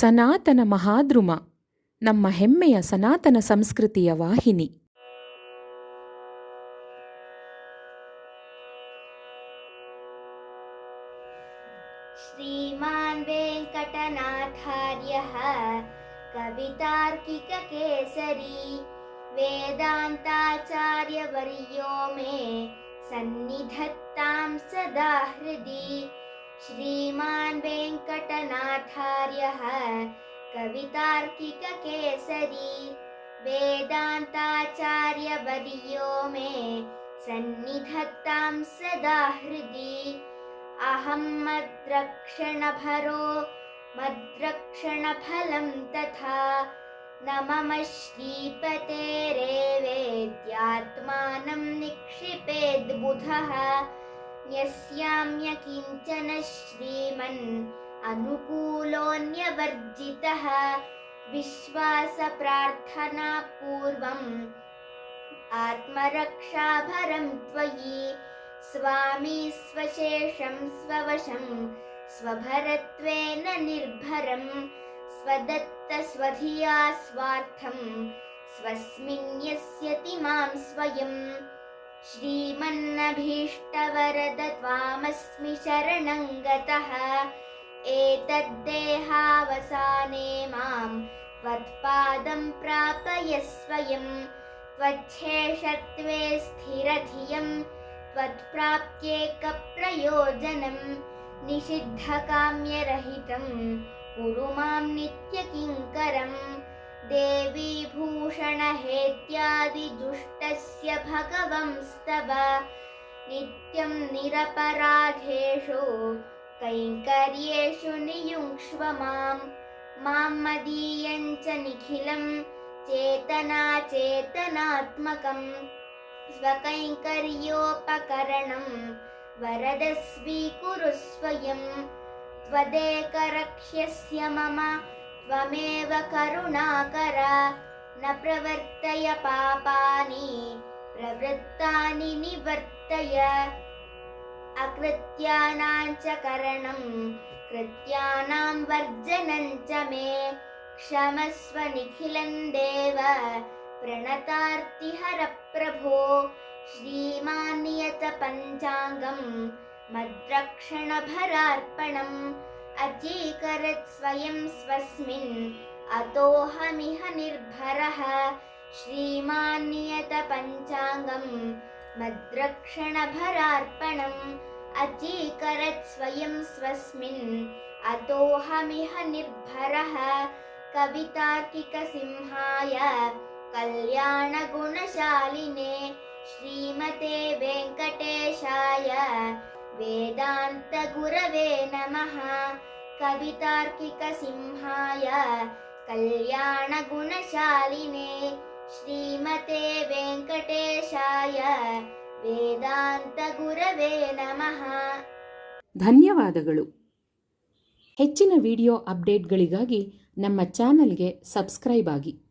ಸನಾತನ ಮಹಾದ್ರುಮ ನಮ್ಮ ಹೆಮ್ಮೆಯ ಸನಾತನ ಸಂಸ್ಕೃತಿಯ ವಾಹಿನಿ. ಶ್ರೀಮಾನ್ ವೆಂಕಟನಾಥಾರ್ಯ ಕವಿತಾರ್ಕಿಕ ಕೇಸರಿ ವೇದಾಂತಾಚಾರ್ಯವರ್ಯೋ ಮೇ ಸನ್ನಿಧತ್ತಾಂ ಸದಾ सदा श्रीमान् वेङ्कटनाथार्यः, कवितार्किककेसरी वेदान्ताचार्यवर्यो मे, सन्निधत्तां सदा हृदि अहं मद्रक्षणभरो, मद्रक्षणफलं तथा न मम श्रीपतेरेवेद्यात्मानं निक्षिपेद्बुधः। न्यस्याम्य किञ्चन श्रीमन् अनुकूलोऽन्यवर्जितः विश्वासप्रार्थनापूर्वम् आत्मरक्षाभरं त्वयि स्वामी स्वशेषं स्ववशं स्वभरत्वेन निर्भरं स्वदत्तस्वधिया स्वार्थं स्वस्मिन् यस्यति मां स्वयं श्रीमन्नभीष्टवरद त्वामस्मि शरणं गतः। एतद्देहावसाने मां त्वत्पादं प्रापय स्वयं त्वच्छेषत्वे स्थिरधियम् त्वत्प्राप्त्येकप्रयोजनं निषिद्धकाम्यरहितं। कुरु मां नित्यकिङ्करं देवी भूषणहेत्यादिदुष्टस्य भगवंस्तव। नित्यं निरपराधेषु कैङ्कर्येषु नियुङ्क्ष्व मां मां मदीयं च निखिलं चेतनाचेतनात्मकम्। स्वकैङ्कर्योपकरणं वरद स्वीकुरु स्वयं। त्वदेकरक्ष्यस्य मम त्वमेव करुणाकर न प्रवर्तय पापानि प्रवृत्तानि निवर्तय। अकृत्यानां च करणं कृत्यानां वर्जनं च मे। क्षमस्व निखिलं देव प्रणतार्तिहरप्रभो श्रीमान्यतपञ्चाङ्गं मद्रक्षणभरार्पणम् अचीकरत् स्वयं स्वस्मिन् अतोऽहमिह निर्भरः। श्रीमान्यतपञ्चाङ्गं मद्रक्षणभरार्पणम् अचीकरत् स्वयं स्वस्मिन् अतोऽहमिह निर्भरः। कवितार्किकसिंहाय कल्याणगुणशालिने श्रीमते वेङ्कटेशाय वेदान्तगुरवे नमः कवितार्किकसिंहाय कल्याणगुणशालिने श्रीमते वेङ्कटेशाय ವೇದಾಂತಗುರವೇ ನಮಃ ಧನ್ಯವಾದಗಳು ಹೆಚ್ಚಿನ ವಿಡಿಯೋ ಅಪ್ಡೇಟ್ಗಳಿಗಾಗಿ ನಮ್ಮ ಚಾನಲ್ಗೆ ಸಬ್ಸ್ಕ್ರೈಬ್ ಆಗಿ